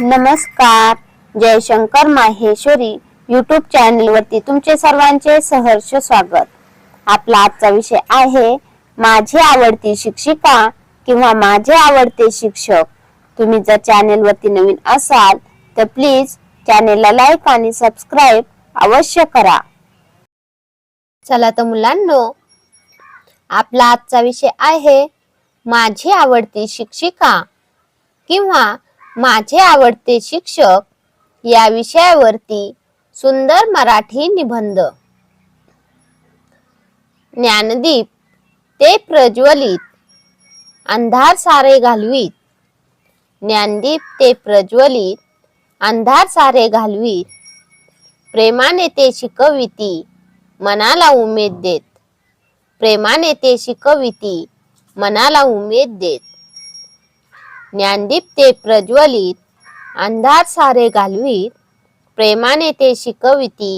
नमस्कार. जयशंकर माहेश्वरी युट्यूब चॅनलवरती तुमचे सर्वांचे सहर्ष स्वागत. आपला आजचा विषय आहे माझी आवडती शिक्षिका किंवा माझे आवडते शिक्षक. तुम्ही जर चॅनेलवरती नवीन असाल तर प्लीज चॅनेलला लाईक आणि सबस्क्राईब अवश्य करा. चला तर मुलांनो आपला आजचा विषय आहे माझी आवडती शिक्षिका किंवा माझे आवडते शिक्षक या विषयावरती सुंदर मराठी निबंध. ज्ञानदीप ते प्रज्वलित अंधार सारे घालवीत. ज्ञानदीप ते प्रज्वलित अंधार सारे घालवीत. प्रेमाने ते शिकविती मनाला उमेद देत. प्रेमाने ते शिकविती मनाला उमेद देत. ज्ञानदीप ते प्रज्वलित अंधार सारे घालवीत प्रेमाने ते शिकविती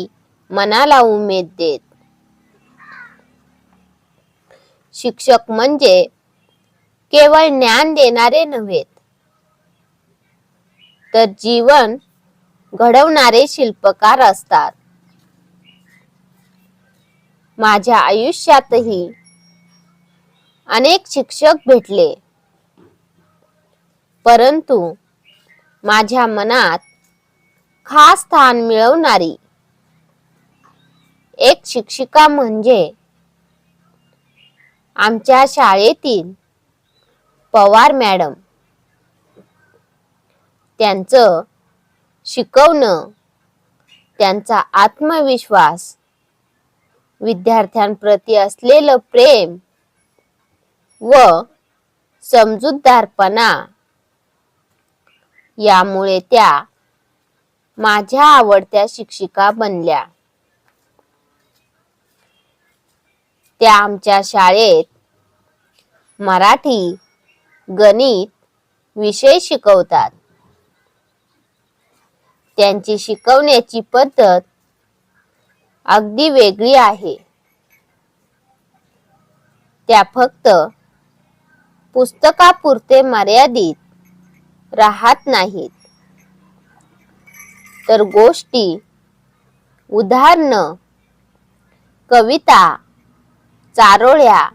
मनाला उमेद देत. शिक्षक म्हणजे केवळ ज्ञान देणारे नव्हेत तर जीवन घडवणारे शिल्पकार असतात. माझ्या आयुष्यातही अनेक शिक्षक भेटले. परंतु माझ्या मनात खास स्थान मिळवणारी एक शिक्षिका म्हणजे आमच्या शाळेतील पवार मॅडम. त्यांचं शिकवणं त्यांचा आत्मविश्वास विद्यार्थ्यांप्रती असलेलं प्रेम व समजूतदारपणा यामुळे त्या माझ्या आवडत्या शिक्षिका बनल्या. त्या आमच्या शाळेत मराठी गणित विषय शिकवतात. त्यांची शिकवण्याची पद्धत अगदी वेगळी आहे. त्या फक्त पुस्तकापुरते मर्यादित राहत नाहीत. तर गोष्टी उदाहरणं कविता चारोळ्या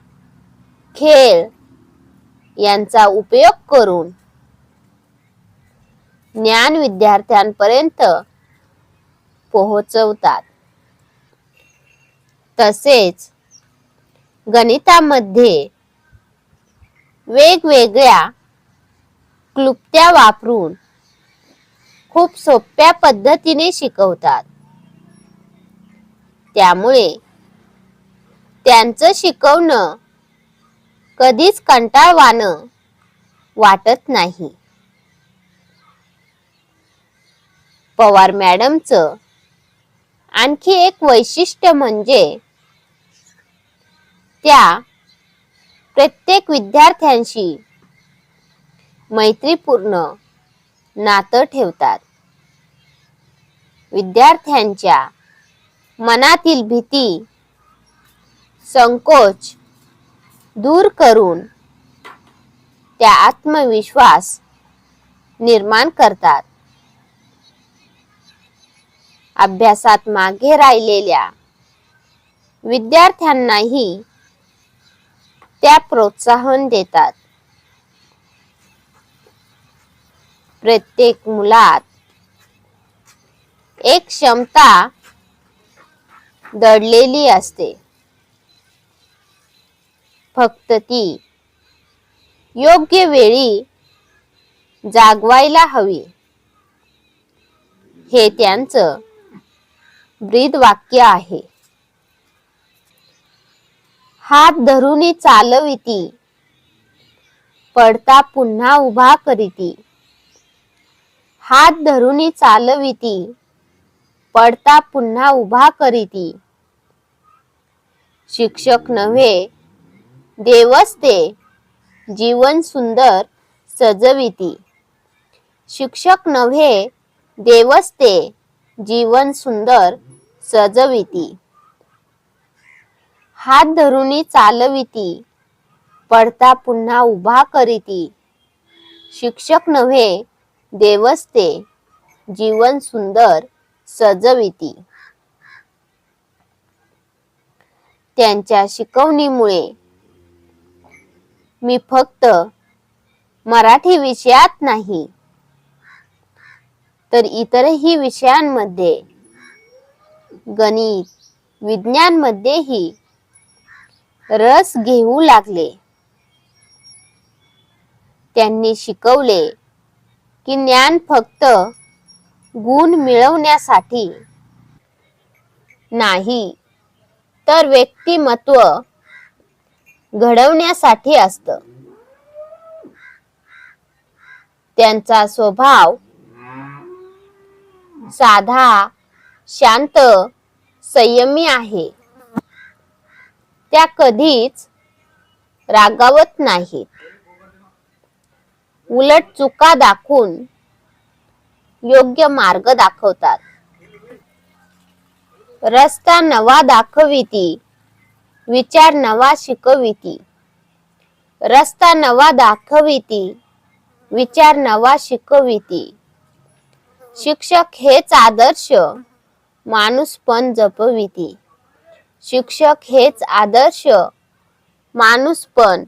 खेळ यांचा उपयोग करून ज्ञान विद्यार्थ्यांपर्यंत पोहोचवतात. तसेच गणितामध्ये वेगवेगळ्या क्लुप्त्या वापरून खूप सोप्या पद्धतीने शिकवतात. त्यामुळे त्यांचं शिकवणं कधीच कंटाळवाणं वाटत नाही. पवार मॅडमचं आणखी एक वैशिष्ट्य म्हणजे त्या प्रत्येक विद्यार्थ्यांशी मैत्रीपूर्ण नातं ठेवतात. विद्यार्थ्यांच्या मनातील भीती संकोच दूर करून त्या आत्मविश्वास निर्माण करतात. अभ्यासात मागे राहिलेल्या विद्यार्थ्यांनाही त्या प्रोत्साहन देतात. प्रत्येक मुलात. एक क्षमता दडलेली असते. फक्त ती योग्य वेळी जागवायला हवी. हे त्यांचं ब्रीद वाक्य आहे. हात धरुनी चालविती पडता पुन्हा उभा करीती. हात धरुनी चालविती. पडता पुन्हा उभा करीती. शिक्षक नव्हे देवस्ते जीवन सुंदर सजविती. शिक्षक नव्हे देवस्ते जीवन सुंदर सजविती. हात धरुनी चालविती. पडता पुन्हा उभा करीती. शिक्षक नव्हे देवस्ते जीवन सुंदर सजविती. त्यांच्या शिकवणीमुळे मी फक्त मराठी विषयात नाही तर इतरही विषयांमध्ये गणित विज्ञानमध्येही रस घेऊ लागले. त्यांनी शिकवले की ज्ञान फक्त गुण मिळवण्यासाठी नाही तर व्यक्तिमत्व घडवण्यासाठी असतं. त्यांचा स्वभाव साधा शांत संयमी आहे. त्या कधीच रागावत नाहीत. उलट चुका दाखवून योग्य मार्ग दाखवतात. रस्ता नवा दाखविती विचार नवा शिकविती. रस्ता नवा दाखविती विचार नवा शिकविती. शिक्षक हेच आदर्श माणूस पण जपविती. शिक्षक हेच आदर्श माणूस पण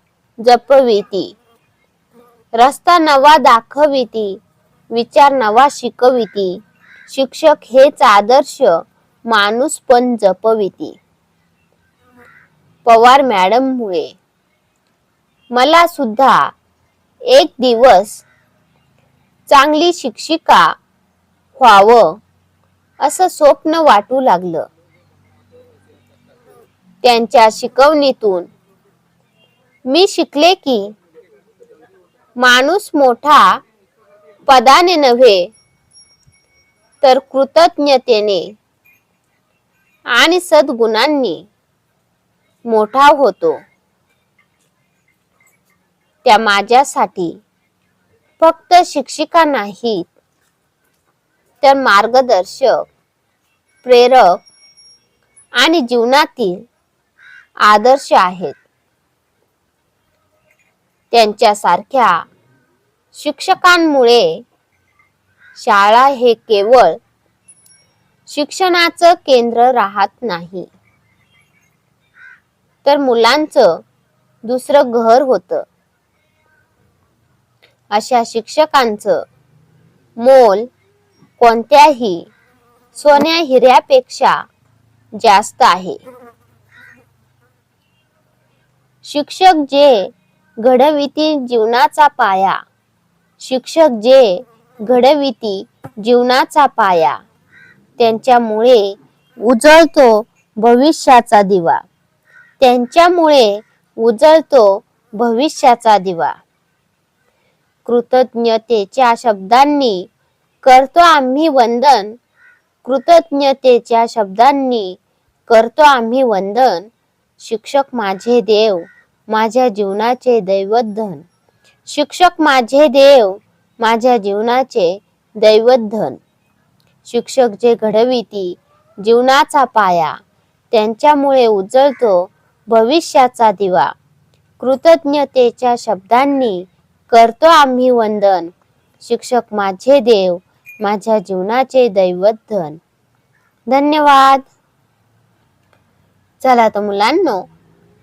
जपविती. रस्ता नवा दाखविती विचार नवा शिकविती. शिक्षक हेच आदर्श माणूस पण जपविती. पवार मॅडम मुळे मला सुद्धा एक दिवस चांगली शिक्षिका व्हावं असं स्वप्न वाटू लागलं. त्यांच्या शिकवणीतून मी शिकले की माणूस मोठा पदाने नव्हे तर कृतज्ञतेने आणि सद्गुणांनी मोठा होतो. त्या माझ्यासाठी फक्त शिक्षिका नाहीत तर मार्गदर्शक प्रेरक आणि जीवनातील आदर्श आहेत. त्यांच्यासारख्या शिक्षकांमुळे शाळा हे केवळ शिक्षणाचं केंद्र राहत नाही. तर मुलांचं दुसरं घर होतं. अशा शिक्षकांचं मोल कोणत्याही सोन्या हिऱ्यापेक्षा जास्त आहे. शिक्षक जे घडविती जीवनाचा पाया. शिक्षक जे घडविती जीवनाचा पाया. त्यांच्यामुळे उजळतो भविष्याचा दिवा. त्यांच्यामुळे उजळतो भविष्याचा दिवा. कृतज्ञतेच्या शब्दांनी करतो आम्ही वंदन. कृतज्ञतेच्या शब्दांनी करतो आम्ही वंदन. शिक्षक माझे देव माझ्या जीवनाचे दैवतधन शिक्षक माझे देव माझ्या जीवनाचे दैवतधन शिक्षक जे घडविती जीवनाचा पाया त्यांच्यामुळे उजळतो भविष्याचा दिवा. कृतज्ञतेच्या शब्दांनी करतो आम्ही वंदन. शिक्षक माझे देव माझ्या जीवनाचे दैवतधन धन्यवाद. चला तर मुलांनो